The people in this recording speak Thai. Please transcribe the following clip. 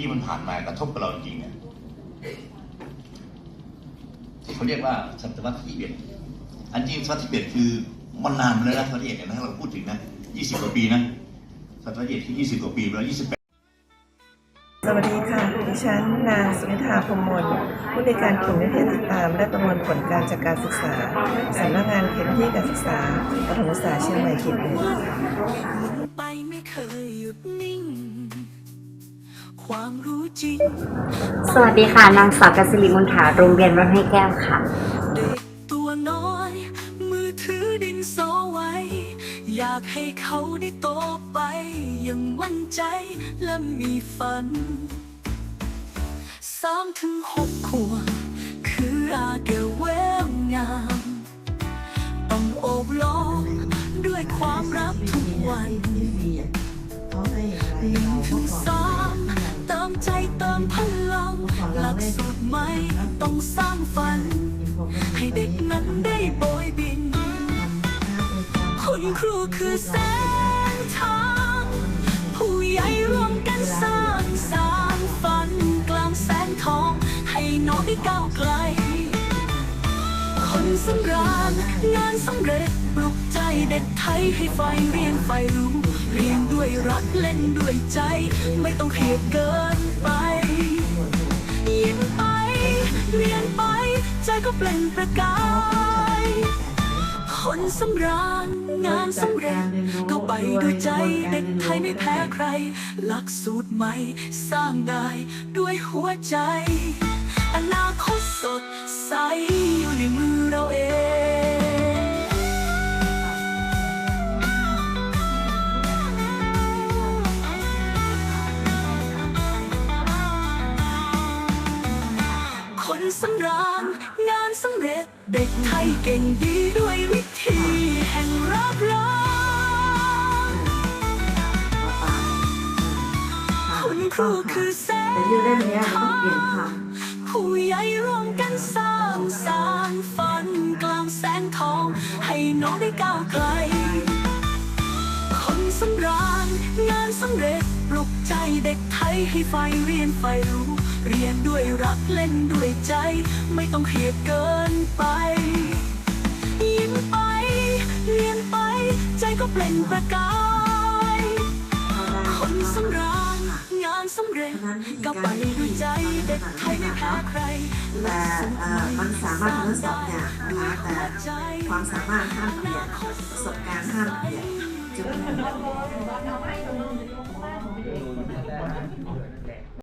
ที่มันผ่านมากระทบกับเราจริงๆเนี่ยที่เขาเรียกว่าศตวรรษที่เอ็ดอันจริงศตวรรษที่เอ็ดคือมันนานแล้วนะศตวรรษที่เอ็ดเนี่ยนะเราพูดถึงนะยี่สิบกว่าปีนะศตวรรษที่เอ็ดคือยี่สิบกว่าปีแล้วยี่สิบแปดสวัสดีค่ะ ดิฉันนางสุนิธาพรหมมนผู้ในการกลุ่มวิทยาติดตาม และประมวลผลการจากการศึกษาสำนักงานเขตพื้นที่การศึกษาประถมศึกษาเชียงใหม่เขตหนึ่ง คยหยุดนิ่งความรู้จริงสวัสดีค่ะ นางสาวกัสลิมุนถาโรงเรียนวัดให้แก้วค่ะ เด็กตัวน้อย มือถือดินสอไว้ อยากให้เขาได้โตไปอยังมั่นใจและมีฝันสามถึงหกขวบคืออาเกเว มพลัง หลักสูตรใหม่ต้องสร้างฝัน ให้เด็กนั้นได้โบยบิน คุณครูคือแสงทาง ผู้ใหญ่ร่วมกันสร้างสร้างฝัน กลางแสงทอง ให้น้องได้ก้าวไกล คนสำราญงานสำเร็จปลุกใจเด็กไทยให้ไฟเรียนไฟรู้ เรียนด้วยรักเล่นด้วยใจ ไม่ต้องเครียดเกิน เปล่งประกาย คนสำราญงานสำเร็จก็ไปด้วยใจเด็กไทยไม่แพ้ใคร หลักสูตรใหม่สร้างได้ด้วยหัวใจ อนาคตสดใสอยู่ในมือเราเองาญงานสำเร็จเด็กไทยเก่งดีด้วยวิธีแห่งรักรักคุณครูคือแสงแต่ชื่อเล่มเนี้นต้องผู้ใหญ่ร่วมกันสร้างสร้างฝันกลางแสงทอง ให้น้องได้ก้าวไกล คนสำราญงานสำเร็จปลุกใจเด็กไทยให้ไฟเรียนไฟรู้ เรียนด้วยรักเล่นด้วยใจ ไม่ต้องเครียดเกินไป ยิ้มไป เรียนไป ใจก็เปล่งประกาย คนสำราญงานสำเร็จก็ไปด้วยใจเด็กไทยไม่แพ้ใครแต่เอ่อมันสามารถทำทั้งสองอย่างนะคะแต่ความสามารถห้ามเปลี่ยนประสบการณ์ห้ามเปลี่ยนจุด